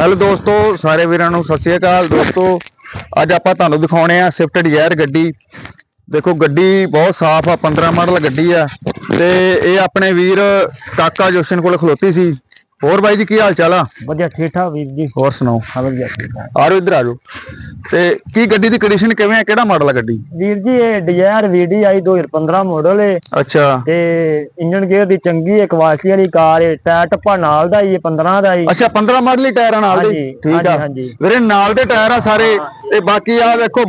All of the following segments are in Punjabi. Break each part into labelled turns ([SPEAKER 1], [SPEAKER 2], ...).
[SPEAKER 1] ਹੈਲੋ ਦੋਸਤੋ ਸਾਰੇ ਵੀਰਾਂ ਨੂੰ ਸਤਿ ਸ਼੍ਰੀ ਅਕਾਲ। ਦੋਸਤੋ ਅੱਜ ਆਪਾਂ ਤੁਹਾਨੂੰ ਦਿਖਾਉਣੇ ਆ ਸਵਿਫਟ ਡਿਜ਼ਾਇਰ ਗੱਡੀ। ਦੇਖੋ ਗੱਡੀ ਬਹੁਤ ਸਾਫ਼ ਆ 15 ਮਾਡਲ ਗੱਡੀ ਆ। ਤੇ ਇਹ ਆਪਣੇ ਵੀਰ ਕਾਕਾ ਜੋਸ਼ਨ ਕੋਲ ਖਲੋਤੀ ਸੀ। ਹੋਰ ਬਾਈ ਜੀ ਕੀ ਹਾਲ ਚਾਲ ਆ?
[SPEAKER 2] ਵਧੀਆ ਠੀਕ ਠਾਕ ਵੀਰ ਜੀ।
[SPEAKER 1] ਹੋਰ ਸੁਣਾਓ?
[SPEAKER 2] ਹਾਂ ਵਧੀਆ ਠੀਕ ਠਾਕ।
[SPEAKER 1] ਆਰੋ ਇੱਧਰ ਆਜੋ ਤੇ ਕੀ ਗੱਡੀ ਦੀ ਕੰਡੀਸ਼ਨ ਕਿਵੇਂ ਆ ਕਿਹੜਾ ਮਾਡਲ ਆ ਗੱਡੀ?
[SPEAKER 2] ਵੀਰ ਜੀ ਇਹ ਡਿਜ਼ਾਇਰ VDI 2015 ਮਾਡਲ ਹੈ
[SPEAKER 1] ਅੱਛਾ।
[SPEAKER 2] ਤੇ ਇੰਜਨ ਗੇਅਰ ਦੀ ਚੰਗੀ ਹੈ ਕੁਆਲਿਟੀ ਵਾਲੀ ਕਾਰ ਹੈ ਟਾਇਰ ਟੱਪਾ ਨਾਲ ਦਾ ਹੀ ਹੈ 15 ਦਾ ਹੀ
[SPEAKER 1] ਅੱਛਾ 15 ਮਾਡਲ ਹੀ ਟਾਇਰ ਨਾਲ ਦੇ? ਠੀਕ ਆ। ਵੀਰੇ ਨਾਲ ਦੇ ਟਾਇਰ ਆ ਸਾਰੇ। ਤੇ ਬਾਕੀ ਆ ਵੇਖੋ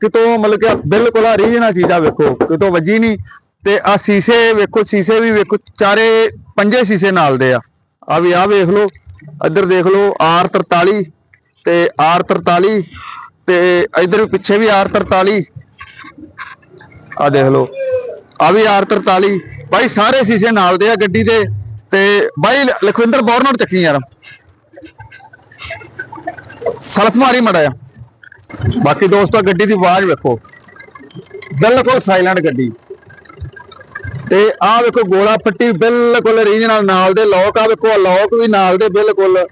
[SPEAKER 1] ਕਿਤੋਂ ਮਤਲਬ ਕਿ ਬਿਲਕੁਲ ਆ ਰੀਜਨਲ ਚੀਜ਼ ਆ ਵੇਖੋ ਕਿਤੋਂ ਵੱਜੀ ਨਹੀਂ ਤੇ ਆ ਸੀਸੇ ਵੇਖੋ ਸੀਸੇ ਵੀ ਵੇਖੋ ਚਾਰੇ ਪੰਜੇ ਸੀਸੇ ਨਾਲ ਦੇ ਆ। ਆ ਵੀ ਆ ਵੇਖ ਲਓ ਇੱਧਰ ਦੇਖ ਲਓ R43 ਤੇ R43 ਤੇ ਇੱਧਰ ਪਿੱਛੇ ਵੀ R43 ਆ ਦੇਖ ਲਓ, ਆ ਵੀ R43 ਬਾਈ ਸਾਰੇ ਸੀਸੇ ਨਾਲ ਦੇ ਆ ਗੱਡੀ ਦੇ ਤੇ ਬਾਈ ਲਖਵਿੰਦਰ ਬੌਰਨਰ ਚੱਕੀ ਯਾਰ। ਸਲਫ ਮਾਰੀ ਮੜਾ ਆ ਬਾਕੀ ਦੋਸਤੋ, ਗੱਡੀ ਦੀ ਆਵਾਜ਼ ਵੇਖੋ। ਬਿਲਕੁਲ ਸਾਇਲੈਂਟ ਗੱਡੀ। ਤੇ ਆਹ ਵੇਖੋ, ਗੋਲਾ ਪੱਟੀ ਬਿਲਕੁਲ ਰੀਜਨਲ ਨਾਲ ਦੇ ਲੋਕ ਆ ਵੇਖੋ ਲੋਕ ਵੀ ਨਾਲ ਦੇ, ਬਿਲਕੁਲ।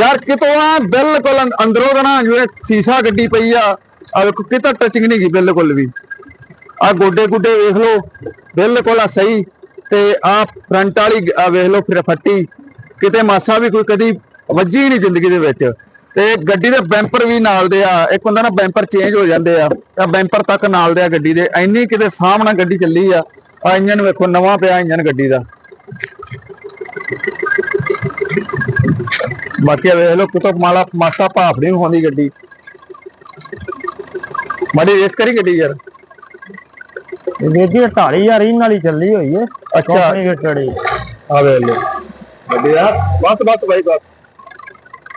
[SPEAKER 1] ਯਾਰ ਕਿਤੋਂ ਆ? ਬਿਲਕੁਲ ਅੰਦਰੋਂ ਦਾ ਨਾ ਜਿਵੇਂ ਸੀਸਾ ਗੱਡੀ ਪਈ ਆ ਆ ਵੇਖੋ ਕਿਤਾ ਟੱਚਿੰਗ ਨਹੀਂ ਗਈ ਬਿਲਕੁਲ ਵੀ। ਆ ਗੋਡੇ ਗੁੱਡੇ ਵੇਖ ਲਓ, ਬਿਲਕੁਲ ਆ ਸਹੀ। ਤੇ ਆ ਫਰੰਟ ਵਾਲੀ ਆ ਵੇਖ ਲਓ ਫਿਰ ਫੱਟੀ। ਕਿਤੇ ਮਾਸਾ ਵੀ ਕੋਈ ਕਦੀ ਵੱਜੀ ਨਹੀਂ ਜ਼ਿੰਦਗੀ ਦੇ ਵਿੱਚ। ਤੇ ਗੱਡੀ ਦੇ ਬੈਂਪਰ ਵੀ ਨਾਲ ਦੇ ਆ। ਇੱਕ ਹੁੰਦਾ ਨਾ ਬੈਂਪਰ ਚੇਂਜ ਹੋ ਜਾਂਦੇ ਆ। ਆ ਬੈਂਪਰ ਤੱਕ ਨਾਲ ਦੇ ਆ ਗੱਡੀ ਦੇ। ਇੰਨੀ ਕਿਤੇ ਸਾਹਮਣਾ ਗੱਡੀ ਚੱਲੀ ਆ। ਆ ਇੰਜਨ ਵੇਖੋ ਨਵਾਂ ਪਿਆ ਇੰਜਨ ਗੱਡੀ ਦਾ। ਬਾਕੀ ਆ ਵੇਖ ਲਓ ਕਿਤੋਂ ਮਾਲਾ ਮਾਸਾ ਭਾਫ ਨਹੀਂ ਹੁੰਦੀ ਗੱਡੀ। ਮਾੜੀ ਰੇਸ ਕਰੀ ਗੱਡੀ ਯਾਰ।
[SPEAKER 2] ਇਹ ਜੀ 48000 ਇਹਨਾਂ ਵਾਲੀ ਚੱਲੀ ਹੋਈ ਹੈ
[SPEAKER 1] ਅੱਛਾ।
[SPEAKER 2] ਕੰਪਨੀ ਦੇ ਚੜੀ
[SPEAKER 1] ਆ ਵੇ ਲੋ ਗੱਡੀ ਆ ਬਸ ਬਸ ਬਾਈ ਬਸ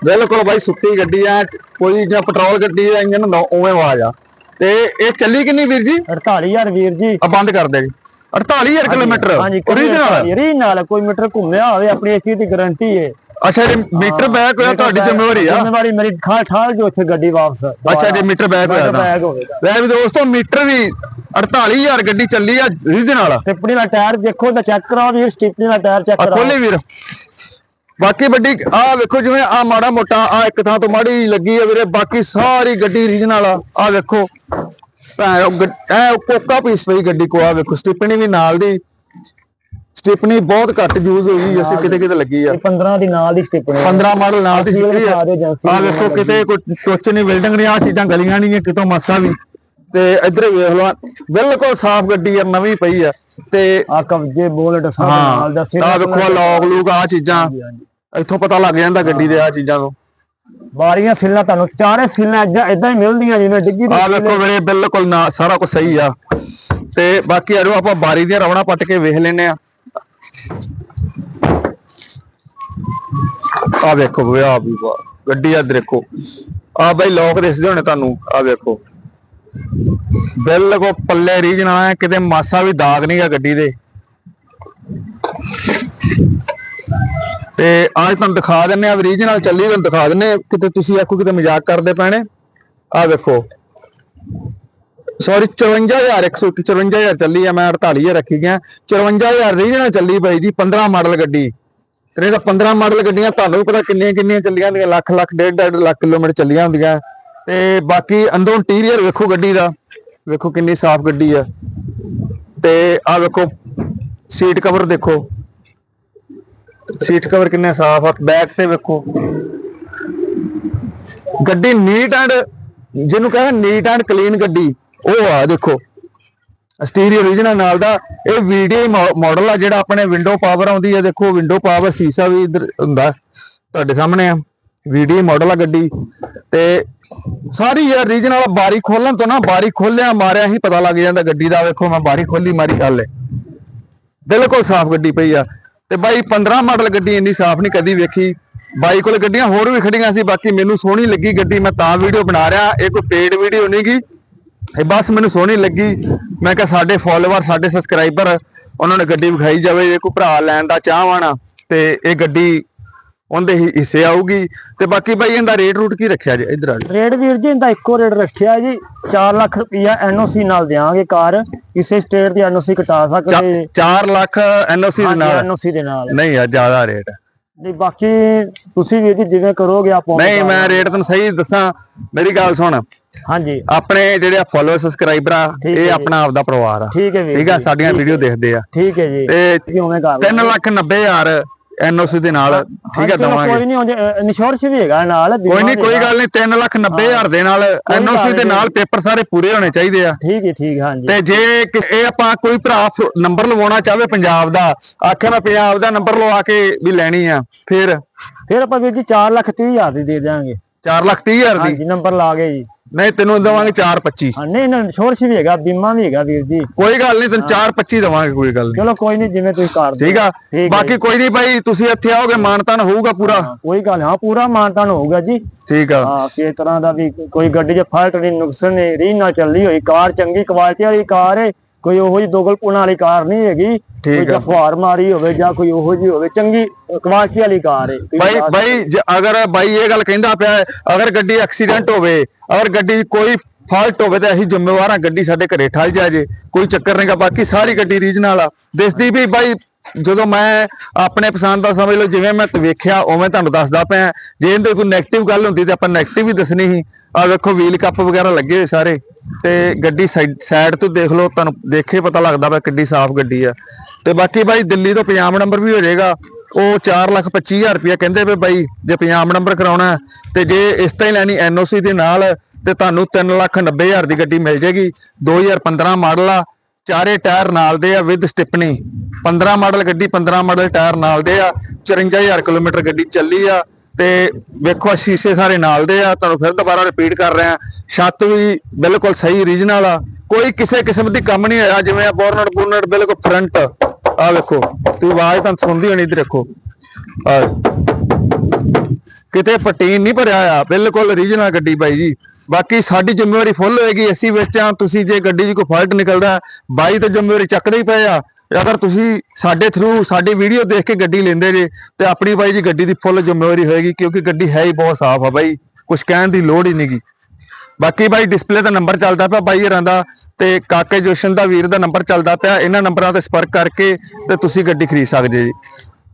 [SPEAKER 1] ਬਿਲਕੁਲ ਬਾਈ ਸੁੱਤੀ ਗੱਡੀ ਆ ਕੋਈ ਜਾਂ ਪੈਟਰੋਲ ਗੱਡੀ ਦਾ ਇੰਜਨ ਉਵੇਂ ਆਵਾਜ਼ ਆ। ਤੇ ਇਹ ਚੱਲੀ ਕਿੰਨੀ ਵੀਰ ਜੀ?
[SPEAKER 2] 48000 ਵੀਰ ਜੀ।
[SPEAKER 1] ਆ ਬੰਦ ਕਰ ਦੇ। ਜੀ 48000 ਕਿਲੋਮੀਟਰ।
[SPEAKER 2] ਹਾਂਜੀ
[SPEAKER 1] ਓਰੀਜਨਲ
[SPEAKER 2] ਰੀਜਨਲ ਕੋਈ ਮੀਟਰ ਘੁੰਮਿਆ ਹੋਵੇ ਆਪਣੀ ਇਸ ਚੀਜ਼ ਦੀ ਗਾਰੰਟੀ ਹੈ।
[SPEAKER 1] ਅੱਛਾ ਜੀ ਮੀਟਰ ਬੈਕ ਹੋਇਆ ਤੁਹਾਡੀ ਜ਼ਿੰਮੇਵਾਰੀ ਆ।
[SPEAKER 2] ਜ਼ਿੰਮੇਵਾਰੀ ਮੇਰੀ ਠਾਲ ਠਾਲ ਜੋ ਉੱਥੇ ਗੱਡੀ ਵਾਪਸ
[SPEAKER 1] ਅੱਛਾ ਜੀ ਮੀਟਰ ਬੈਕ ਹੋਇਆ ਤਾਂ।
[SPEAKER 2] ਬੈਗ ਹੋਵੇਗਾ
[SPEAKER 1] ਵੈਸੇ ਵੀ ਦੋਸਤੋ ਮੀਟਰ ਵੀ 48000 ਗੱਡੀ ਚੱਲੀ ਆ ਰੀਜਨਲ
[SPEAKER 2] ਸਟਿੱਪਣੀ ਦਾ ਟਾਇਰ ਦੇਖੋ ਤਾਂ ਚੈੱਕ ਕਰਾਓ ਵੀਰ ਸਟਿੱਪਣੀ ਦਾ ਟਾਇਰ ਚੈੱਕ ਕਰਾਓ।
[SPEAKER 1] ਖੋਲੀ ਵੀਰ। ਬਾਕੀ ਵੱਡੀ ਆ ਵੇਖੋ ਜਿਵੇਂ ਆ ਮਾੜਾ ਮੋਟਾ ਆ ਇੱਕ ਥਾਂ ਤੋਂ ਮਾੜੀ ਲੱਗੀ ਆ ਵੀਰੇ ਬਾਕੀ ਸਾਰੀ ਗੱਡੀ ਰੀਜਨਲ ਆ। ਆ ਵੇਖੋ। ਐ ਉਹ ਕੋਕਾ ਪੀਸ ਪਈ ਗੱਡੀ ਕੋ ਆ ਵੇਖੋ ਸਟਿਪਣੀ ਵੀ ਨਾਲ ਦੀ। ਸਟਿਪਣੀ ਬਹੁਤ ਘੱਟ ਯੂਜ਼ ਹੋਈ ਜਿਵੇਂ ਕਿਤੇ ਕਿਤੇ ਲੱਗੀ ਆ।
[SPEAKER 2] ਇਹ 15 ਦੀ ਨਾਲ ਦੀ ਸਟਿੱਪਣੀ
[SPEAKER 1] 15 ਮਾਡਲ ਨਾਲ ਦੀ ਸਿੱਧੀ ਆ। ਵੇਖੋ ਕਿਤੇ ਕੋਈ ਟੁੱਚ ਨਹੀਂ ਬਿਲਡਿੰਗ ਨਹੀਂ ਆ ਚੀਜ਼ਾਂ ਗਲੀਆਂ ਨਹੀਂ ਕਿਤੋਂ ਮਾਸਾ ਵੀ। ਤੇ ਇੱਧਰ ਵੇਖ ਲਓ ਬਿਲਕੁਲ ਸਾਫ਼ ਗੱਡੀ ਆ ਨਵੀਂ ਪਈ ਆ। ਤੇ
[SPEAKER 2] ਆ ਕਬਜੇ ਬੋਲਟ ਸਭ
[SPEAKER 1] ਹਾਂ
[SPEAKER 2] ਨਾਲ ਦਾ
[SPEAKER 1] ਆ ਵੇਖੋ ਲੌਗ ਲੂਗ ਆ ਚੀਜ਼ਾਂ। ਇੱਥੋਂ ਪਤਾ ਲੱਗ ਜਾਂਦਾ ਗੱਡੀ ਦੇ ਆ ਚੀਜ਼ਾਂ ਤੋਂ।
[SPEAKER 2] ਬਾਰੀਆਂ ਸਿੱਲਾਂ ਤੁਹਾਨੂੰ ਚਾਰੇ ਸਿੱਲਾਂ ਇਦਾਂ ਇਦਾਂ ਹੀ ਮਿਲਦੀਆਂ ਜਿਵੇਂ ਡਿੱਗੀ ਦੀ
[SPEAKER 1] ਆ ਵੇਖੋ ਵੀਰੇ ਬਿਲਕੁਲ ਨਾ ਸਾਰਾ ਕੁਝ ਸਹੀ ਆ। ਤੇ ਬਾਕੀ ਆਜੋ ਆਪਾਂ ਬਾਰੀ ਦੀਆਂ ਰਵਣਾ ਪੱਟ ਕੇ ਵੇਖ ਲੈਨੇ ਆ। ਆ ਵੇਖੋ ਵੇ ਆ ਵੀ ਗੱਡੀ ਆ ਦੇਖੋ। ਆ ਬਈ ਲੋਕ ਦਿਸਦੇ ਹੋਣੇ ਤੁਹਾਨੂੰ ਆ ਵੇਖੋ। ਬਿਲਕੁਲ ਪੱਲੇ ਰੀਜਨ ਆ ਕਿਤੇ ਮਾਸਾ ਵੀ ਦਾਗ ਨਹੀਂਗਾ ਗੱਡੀ ਦੇ। ਤੇ ਅੱਜ ਤੁਹਾਨੂੰ ਦਿਖਾ ਦਿੰਨੇ ਆ ਓਰੀਜਨਲ ਚੱਲੀ, ਤੁਹਾਨੂੰ ਦਿਖਾ ਦਿੰਨੇ ਕਿਤੇ ਤੁਸੀਂ ਆਖੋ ਕਿਤੇ ਮਜ਼ਾਕ ਕਰਦੇ ਪੈਣੇ। ਆ ਵੇਖੋ। ਸੌਰੀ 54000 154 ਚੱਲੀ ਆ, ਮੈਂ 48000 ਰੱਖੀ ਗਿਆ। 54000 ਰੀਜਨਲ ਚੱਲੀ ਬਾਈ ਜੀ 15 ਮਾਡਲ ਗੱਡੀ। ਤੇ ਤਾਂ 15 ਮਾਡਲ ਗੱਡੀਆਂ, ਤੁਹਾਨੂੰ ਵੀ ਪਤਾ ਕਿੰਨੀਆਂ ਕਿੰਨੀਆਂ ਚੱਲੀਆਂ ਹੁੰਦੀਆਂ, ਲੱਖ ਲੱਖ, ਡੇਢ ਡੇਢ ਲੱਖ ਕਿਲੋਮੀਟਰ ਚੱਲੀਆਂ ਹੁੰਦੀਆਂ। ਤੇ ਬਾਕੀ ਅੰਦਰੋਂ ਇੰਟੀਰੀਅਰ ਵੇਖੋ ਗੱਡੀ ਦਾ, ਵੇਖੋ ਕਿੰਨੀ ਸਾਫ਼ ਗੱਡੀ ਆ। ਤੇ ਆ ਵੇਖੋ ਸੀਟ ਕਵਰ ਦੇਖੋ। ਸੀਟ ਕਵਰ ਕਿੰਨੇ ਸਾਫ਼ ਆ ਬੈਕ ਤੇ ਵੇਖੋ। ਗੱਡੀ ਨੀਟ ਐਂਡ ਜਿਹਨੂੰ ਕਹਿੰਦੇ ਨੀਟ ਐਂਡ ਕਲੀਨ ਗੱਡੀ, ਉਹ ਆ ਦੇਖੋ। ਸਟੀਰੀਓ ਓਰੀਜਨਲ ਨਾਲ ਦਾ, ਇਹ ਵੀਡੀਓ ਮਾਡਲ ਆ ਜਿਹੜਾ ਆਪਣੇ ਵਿੰਡੋ ਪਾਵਰ ਆਉਂਦੀ ਹੈ ਦੇਖੋ ਵਿੰਡੋ ਪਾਵਰ ਸ਼ੀਸ਼ਾ ਵੀ ਇਧਰ ਹੁੰਦਾ, ਤੁਹਾਡੇ ਸਾਹਮਣੇ ਆ। ਵੀਡੀਓ ਮਾਡਲ ਆ ਗੱਡੀ। ਤੇ ਸਾਰੀ ਯਾਰ ਰੀਜਨਲ ਬਾਰੀ ਖੋਲਣ ਤੋਂ ਨਾ ਬਾਰੀ ਖੋਲਿਆ, ਮਾਰਿਆ ਹੀ ਪਤਾ ਲੱਗ ਜਾਂਦਾ ਗੱਡੀ ਦਾ। ਵੇਖੋ, ਮੈਂ ਬਾਰੀ ਖੋਲੀ, ਮਾਰੀ ਗੱਲ ਹੈ ਬਿਲਕੁਲ ਸਾਫ਼ ਗੱਡੀ ਪਈ ਆ। ਤੇ ਬਾਈ 15 ਮਾਡਲ ਗੱਡੀ ਇੰਨੀ ਸਾਫ਼ ਨਹੀਂ ਕਦੀ ਵੇਖੀ। ਬਾਈ ਕੋਲ ਗੱਡੀਆਂ ਹੋਰ ਵੀ ਖੜੀਆਂ ਸੀ, ਬਾਕੀ ਮੈਨੂੰ ਸੋਹਣੀ ਲੱਗੀ ਗੱਡੀ, ਮੈਂ ਤਾਂ ਵੀਡੀਓ ਬਣਾ ਰਿਹਾ, ਇਹ ਕੋਈ ਪੇਡ ਵੀਡੀਓ ਨਹੀਂ ਗੀ। ਇਹ ਬਸ ਮੈਨੂੰ ਸੋਹਣੀ ਲੱਗੀ। ਮੈਂ ਕਿਹਾ ਸਾਡੇ ਫਾਲੋਅਰ ਸਾਡੇ ਸਬਸਕ੍ਰਾਈਬਰ ਉਹਨਾਂ ਨੇ ਗੱਡੀ ਵਿਖਾਈ ਜਾਵੇ ਜੇ ਕੋਈ ਭਰਾ ਲੈਣ ਦਾ ਚਾਹਵਾਨਾ ਤੇ ਇਹ ਗੱਡੀ ਉਹਦੇ ਹੀ ਹਿੱਸੇ ਆਊਗੀ। ਤੇ ਬਾਕੀ ਬਾਈ ਇਹਦਾ ਰੇਟ ਰੂਟ ਕੀ ਰੱਖਿਆ ਜੇ ਇਧਰ ਆ।
[SPEAKER 2] ਰੇਟ ਵੀਰ ਜੀ ਇਹਦਾ ਇੱਕੋ ਰੇਟ ਰੱਖਿਆ ਜੀ। 4 ਲੱਖ ਰੁਪਈਆ ਐਨਓਸੀ ਨਾਲ ਦਿਆਂਗੇ ਕਾਰ। ਕਿਸੇ ਸਟੇਟ ਦੀ ਐਨਓਸੀ ਕਟਾ ਸਕਦੇ।
[SPEAKER 1] 4 ਲੱਖ ਐਨਓਸੀ ਦੇ ਨਾਲ।
[SPEAKER 2] ਐਨਓਸੀ ਦੇ ਨਾਲ।
[SPEAKER 1] ਨਹੀਂ ਆ ਜ਼ਿਆਦਾ ਰੇਟ
[SPEAKER 2] ਨਹੀਂ ਬਾਕੀ ਤੁਸੀਂ ਵੀ ਜੀ ਜਿਵੇਂ ਕਰੋਗੇ ਆਪਾਂ
[SPEAKER 1] ਨਹੀਂ ਮੈਂ ਰੇਟ ਤੈਨੂੰ ਸਹੀ ਦੱਸਾਂ। ਮੇਰੀ ਗੱਲ ਸੁਣ।
[SPEAKER 2] ਹਾਂਜੀ।
[SPEAKER 1] ਆਪਣੇ ਜਿਹੜੇ ਫੋਲੋਅਰ ਸਬਸਕ੍ਰਾਈਬਰ ਆ ਇਹ। ਆਪਣਾ ਆਪਦਾ ਪਰਿਵਾਰ ਆ।
[SPEAKER 2] ਠੀਕ ਹੈ ਵੀਰ
[SPEAKER 1] ਠੀਕ ਆ? ਸਾਡੀਆਂ ਵੀਡੀਓ। ਦੇਖਦੇ ਆ।
[SPEAKER 2] ਠੀਕ ਹੈ ਜੀ।
[SPEAKER 1] ਤੇ
[SPEAKER 2] ਜੀ ਉਵੇਂ ਕਰ
[SPEAKER 1] 3 ਲੱਖ 90 ਹਜ਼ਾਰ ਐਨਓਸੀ ਦੇ ਨਾਲ ਠੀਕ
[SPEAKER 2] ਚਲੋ
[SPEAKER 1] ਦਵਾਂਗੇ।
[SPEAKER 2] ਕੋਈ ਨਹੀਂ ਇੰਸ਼ੋਰੈਂਸ ਵੀ ਹੈਗਾ ਨਾਲ
[SPEAKER 1] ਕੋਈ ਨਹੀਂ ਕੋਈ। ਗੱਲ ਨਹੀਂ 3 ਲੱਖ 90 ਹਜ਼ਾਰ ਦੇ ਨਾਲ ਐਨਓਸੀ ਦੇ। ਨਾਲ ਪੇਪਰ ਸਾਰੇ ਪੂਰੇ ਹੋਣੇ ਚਾਹੀਦੇ ਆ।
[SPEAKER 2] ਠੀਕ ਹੈ ਠੀਕ ਹਾਂਜੀ।
[SPEAKER 1] ਤੇ ਜੇ ਇਹ ਆਪਾਂ ਕੋਈ ਭਰਾ ਨੰਬਰ ਲਵਾਉਣਾ ਚਾਹਵੇ ਪੰਜਾਬ ਦਾ ਆਖੇ ਮੈਂ ਪੰਜਾਬ ਦਾ ਨੰਬਰ ਲਵਾ ਕੇ ਵੀ ਲੈਣੀ ਆ ਫਿਰ?
[SPEAKER 2] ਫਿਰ ਆਪਾਂ ਵੀਰ ਜੀ 4 ਲੱਖ 30 ਹਜ਼ਾਰ ਦੀ ਦੇ ਦਿਆਂਗੇ।
[SPEAKER 1] 4 ਲੱਖ 30 ਹਜ਼ਾਰ ਦੀ?
[SPEAKER 2] ਹਾਂਜੀ ਨੰਬਰ ਲਾ ਗਏ ਜੀ।
[SPEAKER 1] ਨਹੀਂ ਤੈਨੂੰ ਦੇਵਾਂਗੇ 425
[SPEAKER 2] ਹਾਂ ਨਹੀਂ ਨਾ ਇੰਸ਼ੋਰੈਂਸ ਵੀ ਹੈਗਾ ਬੀਮਾ ਵੀ ਹੈਗਾ ਵੀਰ ਜੀ।
[SPEAKER 1] ਕੋਈ ਗੱਲ ਨਹੀਂ ਤੈਨੂੰ 425 ਦੇਵਾਂਗੇ ਕੋਈ ਗੱਲ ਨਹੀਂ।
[SPEAKER 2] ਚਲੋ ਕੋਈ ਨਹੀਂ ਜਿਵੇਂ ਤੁਸੀਂ ਕਰ
[SPEAKER 1] ਠੀਕ ਆ? ਬਾਕੀ ਕੋਈ ਨਹੀਂ ਬਾਈ ਤੁਸੀਂ ਇੱਥੇ ਆਓਗੇ ਮਾਨਤਾਨ ਹੋਊਗਾ ਪੂਰਾ।
[SPEAKER 2] ਕੋਈ ਗੱਲ ਹਾਂ ਪੂਰਾ ਮਾਨਤਾਨ ਹੋਊਗਾ ਜੀ।
[SPEAKER 1] ਠੀਕ ਆ।
[SPEAKER 2] ਹਾਂ ਕਿਸੇ ਤਰ੍ਹਾਂ ਦਾ ਵੀ ਕੋਈ ਗੱਡੀ 'ਚ ਫਾਲਟ ਨਹੀਂ ਨੁਕਸ ਨਹੀਂ ਰੀ ਨਾ ਚੱਲੀ ਹੋਈ ਕਾਰ ਚੰਗੀ ਕੁਆਲਿਟੀ ਵਾਲੀ ਕਾਰ ਹੈ ਕੋਈ ਉਹੋ ਜਿਹੀ ਦੋਗਲ ਪੁਣਾ ਵਾਲੀ ਕਾਰ ਨਹੀਂ ਹੈਗੀ। ਕੋਈ
[SPEAKER 1] ਆ।
[SPEAKER 2] ਜਫਵਾਰ ਮਾਰੀ ਹੋਵੇ ਜਾਂ ਕੋਈ ਉਹੋ ਜਿਹੀ ਹੋਵੇ ਚੰਗੀ ਕੁਆਲਿਟੀ ਵਾਲੀ ਕਾਰ ਹੈ।
[SPEAKER 1] ਬਾਈ ਬਾਈ ਜੇ ਅਗਰ ਬਾਈ ਇਹ ਗੱਲ ਕਹਿੰਦਾ ਪਿਆ ਅਗਰ ਗੱਡੀ ਐਕਸੀਡੈਂਟ ਹੋਵੇ ਅਗਰ ਗੱਡੀ ਕੋਈ ਫਾਲਟ ਹੋਵੇ ਤੇ ਅਸੀਂ ਜ਼ਿੰਮੇਵਾਰ ਹਾਂ ਗੱਡੀ ਸਾਡੇ ਘਰੇ ਠਲ ਜਾ ਜੇ ਕੋਈ ਚੱਕਰ ਨਹੀਂਗਾ ਬਾਕੀ ਸਾਰੀ ਗੱਡੀ ਰੀਜਨਲ ਆ। ਦਿਸਦੀ ਵੀ ਬਾਈ ਜਦੋਂ ਮੈਂ ਆਪਣੇ ਪਸੰਦ ਦਾ ਸਮਝ ਲਓ ਜਿਵੇਂ ਮੈਂ ਵੇਖਿਆ ਉਵੇਂ ਤੁਹਾਨੂੰ ਦੱਸਦਾ ਪਿਆ। ਜੇ ਇਹਦੇ ਕੋਈ 네ਗੇਟਿਵ ਗੱਲ ਹੁੰਦੀ ਤੇ ਆਪਾਂ 네ਗੇਟਿਵ ਹੀ ਦੱਸਣੀ ਸੀ। ਆ ਵੇਖੋ ਵੀਲ ਕੱਪ ਵਗੈਰਾ ਲੱਗੇ ਹੋਏ ਸਾਰੇ। ਤੇ ਗੱਡੀ ਸਾਈਡ ਤੋਂ ਦੇਖ ਲਓ, ਤੁਹਾਨੂੰ ਦੇਖੇ ਪਤਾ ਲੱਗਦਾ ਵਾ ਕਿੱਡੀ ਸਾਫ਼ ਗੱਡੀ ਆ। ਤੇ ਬਾਕੀ ਬਾਈ ਦਿੱਲੀ ਤੋਂ ਪੰਜਾਬ ਨੰਬਰ ਵੀ ਹੋ ਜਾਏਗਾ। ਉਹ 4 ਲੱਖ 25 ਹਜ਼ਾਰ ਰੁਪਇਆ ਕਹਿੰਦੇ ਵੇ ਬਾਈ, ਜੇ ਪੰਜਾਬ ਨੰਬਰ ਕਰਾਉਣਾ ਤੇ ਜੇ ਇਸ ਤਰ੍ਹਾਂ ਹੀ ਲੈਣੀ ਐਨਓਸੀ ਦੇ ਨਾਲ, ਤੇ ਤੁਹਾਨੂੰ 3 ਲੱਖ 90 ਹਜ਼ਾਰ ਦੀ ਗੱਡੀ ਮਿਲ ਜੇਗੀ 2015 ਮਾਡਲ ਆ, ਚਾਰੇ ਟਾਇਰ ਨਾਲ ਦੇ ਆ ਵਿਦ ਸਟਿਪਨੀ। 15 ਮਾਡਲ ਗੱਡੀ 15 ਮਾਡਲ ਟਾਇਰ ਨਾਲ ਦੇ ਆ 54000 ਕਿਲੋਮੀਟਰ ਗੱਡੀ ਚੱਲੀ ਆ। ਤੇ ਵੇਖੋ ਆਹ ਸ਼ੀਸ਼ੇ ਸਾਰੇ ਨਾਲ ਦੇ ਆ, ਤੁਹਾਨੂੰ ਫਿਰ ਦੁਬਾਰਾ ਰਿਪੀਟ ਕਰ ਰਿਹਾ ਛੱਤ ਵੀ ਬਿਲਕੁਲ ਸਹੀ ਓਰੀਜਨਲ ਆ। ਕੋਈ ਕਿਸੇ ਕਿਸਮ ਦੀ ਕੰਮ ਨਹੀਂ ਹੋਇਆ, ਜਿਵੇਂ ਆ ਬੋਰਨਟ ਬੂਨਟ ਬਿਲਕੁਲ ਫਰੰਟ ਆ ਵੇਖੋ, ਤੁਸੀਂ ਆਵਾਜ਼ ਤਾਂ ਸੁਣਦੀ ਹੋਣੀ, ਇੱਧਰ ਦੇਖੋ। ਆ ਕਿਤੇ ਪਟੀਨ ਨਹੀਂ ਭਰਿਆ ਆ ਬਿਲਕੁਲ ਓਰੀਜਨਲ ਗੱਡੀ ਬਾਈ ਜੀ। ਬਾਕੀ ਸਾਡੀ ਜ਼ਿੰਮੇਵਾਰੀ ਫੁੱਲ ਹੋਏਗੀ, ਅਸੀਂ ਵਿੱਚ ਆ ਤੁਸੀਂ ਜੇ ਗੱਡੀ 'ਚ ਕੋਈ ਫਾਲਟ ਨਿਕਲਦਾ, ਬਾਈ ਤੇ ਜ਼ਿੰਮੇਵਾਰੀ ਚੱਕਦੇ ਹੀ ਪਏ ਆ। ਅਗਰ ਤੁਸੀਂ ਸਾਡੇ ਥਰੂ ਸਾਡੀ ਵੀਡੀਓ ਦੇਖ ਕੇ ਗੱਡੀ ਲੈਂਦੇ ਜੇ, ਤੇ ਆਪਣੀ ਬਾਈ ਜੀ ਗੱਡੀ ਦੀ ਫੁੱਲ ਜ਼ਿੰਮੇਵਾਰੀ ਹੋਏਗੀ, ਕਿਉਂਕਿ ਗੱਡੀ ਹੈ ਹੀ ਬਹੁਤ ਸਾਫ਼ ਆ ਬਾਈ ਕੁਝ ਕਹਿਣ ਦੀ ਲੋੜ ਹੀ ਨਹੀਂਗੀ ਬਾਕੀ ਬਾਈ ਡਿਸਪਲੇ ਦਾ ਨੰਬਰ ਚੱਲਦਾ ਪਿਆ ਬਾਈ ਹਰਾਂ ਦਾ, ਤੇ ਕਾਕੇ ਜੋਸ਼ਨ ਦਾ ਵੀਰ ਦਾ ਨੰਬਰ ਚੱਲਦਾ ਪਿਆ, ਇਹਨਾਂ ਨੰਬਰਾਂ ਤੇ ਸੰਪਰਕ ਕਰਕੇ ਤੇ ਤੁਸੀਂ ਗੱਡੀ ਖਰੀਦ ਸਕਦੇ ਜੀ।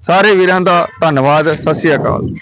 [SPEAKER 1] ਸਾਰੇ ਵੀਰਾਂ ਦਾ ਧੰਨਵਾਦ, ਸਤਿ ਸ਼੍ਰੀ ਅਕਾਲ।